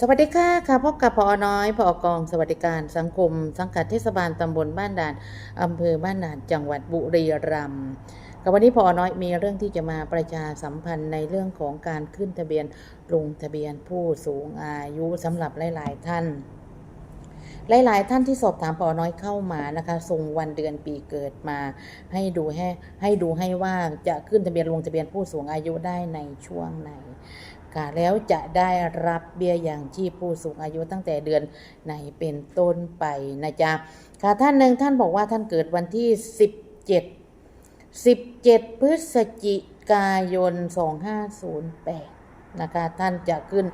สวัสดีค่ะค่ะพบกับพอน้อยพอกองสวัสดิการสังคม สังกัดเทศบาลตำบลบ้านด่านอำเภอบ้านด่านจังหวัดบุรีรัมย์กับวันนี้พอน้อยมีเรื่องที่จะมาประชาสัมพันธ์ในเรื่องของการขึ้นทะเบียนลงทะเบียนผู้สูงอายุสำหรับหลาย ๆ ท่านหลาย ๆ ท่านที่สอบถามปอน้อยเข้ามานะคะส่งวันเดือนปีเกิดมา ให้ดูให้ให้ดูให้ว่าจะขึ้นทะเบียนลงทะเบียนผู้สูงอายุได้ในช่วงไหน ค่ะแล้วจะได้รับเบี้ยอย่างชีพผู้สูงอายุตั้งแต่เดือนไหนเป็นต้นไปนะจ๊ะค่ะท่านหนึ่งท่านบอกว่าท่านเกิดวันที่ 17 17 พฤศจิกายน 2508 นะคะท่านจะขึ้น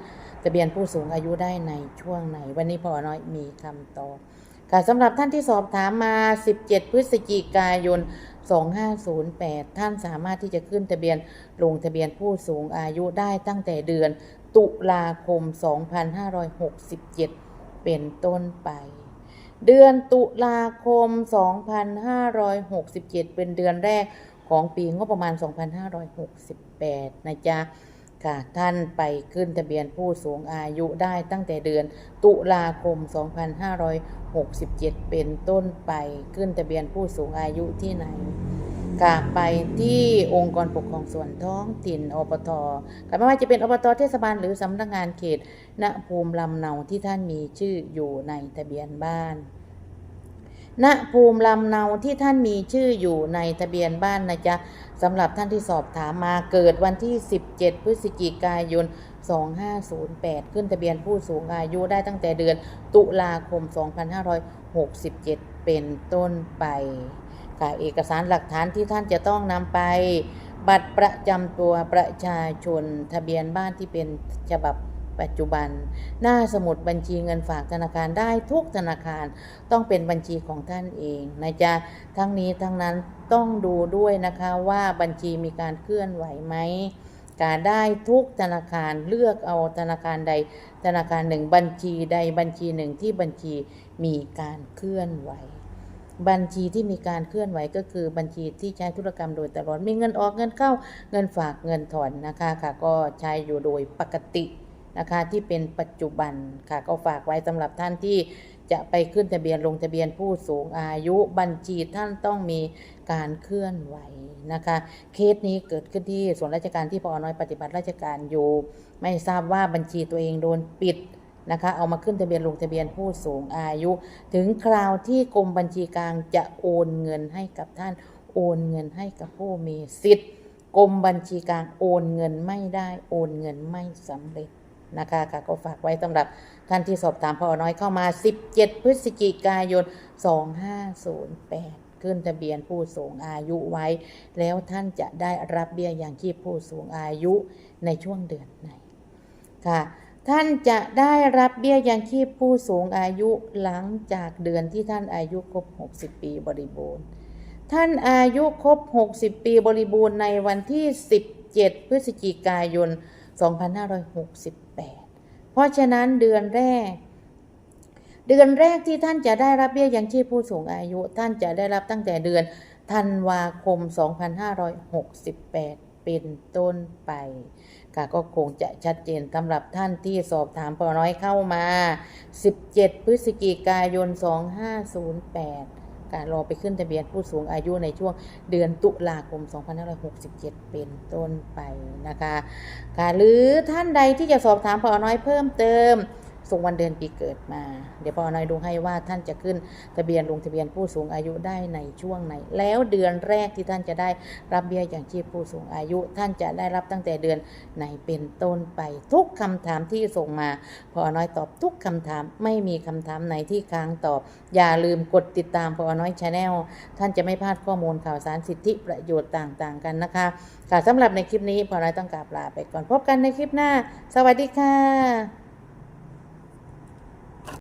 ทะเบียนผู้สูงอายุได้ในช่วงไหน วันนี้พอน้อยมีคำตอบค่ะสำหรับท่านที่สอบถามมา 17 พฤศจิกายน 2508 ท่านสามารถที่จะขึ้นทะเบียนลงทะเบียนผู้สูงอายุได้ตั้งแต่เดือนตุลาคม 2567 เป็นต้นไป เดือนตุลาคม 2567 เป็นเดือนแรกของปีงบประมาณ 2568 นะจ๊ะค่ะท่านไปขึ้นทะเบียนผู้สูงอายุได้ตั้งแต่เดือนตุลาคม 2567 เป็นต้นไปขึ้นทะเบียนผู้สูงอายุที่ไหน ค่ะไปที่องค์กรปกครองส่วนท้องถิ่นอบตค่ะไม่ว่าจะเป็นอบตเทศบาลหรือสำนักงานเขตณภูมิลำเนาที่ท่านมีชื่ออยู่ในทะเบียนบ้านณภูมิลำเนาที่ท่านมีชื่ออยู่ในทะเบียนบ้านนะจ๊ะสำหรับท่านที่สอบถามมาเกิดวันที่ 17 พฤศจิกายน 2508 ขึ้นทะเบียนผู้สูงอายุได้ตั้งแต่เดือนตุลาคม 2567 เป็นต้นไป ค่ะเอกสารหลักฐานที่ท่านจะต้องนำไป บัตรประจำตัวประชาชนทะเบียนบ้านที่เป็นฉบับปัจจุบัน หน้าสมุดบัญชีเงินฝากธนาคารได้ทุกธนาคารต้องเป็นบัญชีของท่านเองนะจ๊ะทั้งนี้ทั้งนั้นต้องดูด้วยนะคะว่าบัญชีมีการเคลื่อนไหวไหมการได้ทุกธนาคารเลือกเอาธนาคารใด ธนาคารหนึ่งบัญชีใดบัญชีหนึ่งที่บัญชีมีการเคลื่อนไหว บัญชีที่มีการเคลื่อนไหวก็คือบัญชีที่ใช้ธุรกรรมโดยตลอดมีเงินออกเงินเข้าเงินฝากเงินถอนนะคะค่ะก็ใช้อยู่โดยปกตินะคะที่เป็นปัจจุบันค่ะก็ฝากไว้สำหรับท่านที่จะไปขึ้นทะเบียนลงทะเบียนผู้สูงอายุบัญชีท่านต้องมีการเคลื่อนไหวนะคะ เคสนี้เกิดขึ้นที่ส่วนราชการที่พอน้อยปฏิบัติราชการอยู่ ไม่ทราบว่าบัญชีตัวเองโดนปิด นะคะเอามาขึ้นทะเบียนลงทะเบียนผู้สูงอายุ ถึงคราวที่กรมบัญชีกลางจะโอนเงินให้กับท่านโอนเงินให้กับผู้มีสิทธิ์กรมบัญชีกลางโอนเงินไม่ได้โอนเงินไม่สำเร็จนะคะค่ะก็ฝากไว้สำหรับท่านที่สอบถามพอน้อยเข้ามา 17 พฤศจิกายน 2508 ขึ้นทะเบียนผู้สูงอายุไว้ แล้วท่านจะได้รับเบี้ยอย่างชีพผู้สูงอายุในช่วงเดือนไหนค่ะ ท่านจะได้รับเบี้ยยังชีพผู้สูงอายุหลังจากเดือนที่ท่านอายุครบ 60 ปีบริบูรณ์ ท่านอายุครบ 60 ปีบริบูรณ์ในวันที่ 17 พฤศจิกายน 2568 เพราะฉะนั้นเดือนแรก เดือนแรกที่ท่านจะได้รับเบี้ยยังชีพผู้สูงอายุ ท่านจะได้รับตั้งแต่เดือนธันวาคม 2568 เป็นต้นไป ค่ะก็คงจะชัดเจนสำหรับท่านที่สอบถามพอน้อยเข้ามา 17 พฤศจิกายน 2508 การรอไปขึ้นทะเบียนผู้สูงอายุในช่วงเดือนตุลาคม 2567 เป็นต้นไปนะคะ ค่ะหรือท่านใดที่จะสอบถามพอน้อยเพิ่มเติม ส่งวันเดือนปีเกิดมา เดี๋ยวพอน้อยดูให้ว่าท่านจะขึ้นทะเบียนลงทะเบียนผู้สูงอายุได้ในช่วงไหน แล้วเดือนแรกที่ท่านจะได้รับเบี้ยอย่างชีพผู้สูงอายุ ท่านจะได้รับตั้งแต่เดือนไหนเป็นต้นไปทุกคำถามที่ส่งมา พอน้อยตอบทุกคำถามไม่มีคำถามไหนที่ค้างตอบ อย่าลืมกดติดตามพอน้อยชาแนลท่านจะไม่พลาดข้อมูลข่าวสารสิทธิประโยชน์ต่างๆ กันนะคะค่ะสำหรับในคลิปนี้พอน้อยต้องกราบลาไปก่อนพบกันในคลิปหน้า สวัสดีค่ะ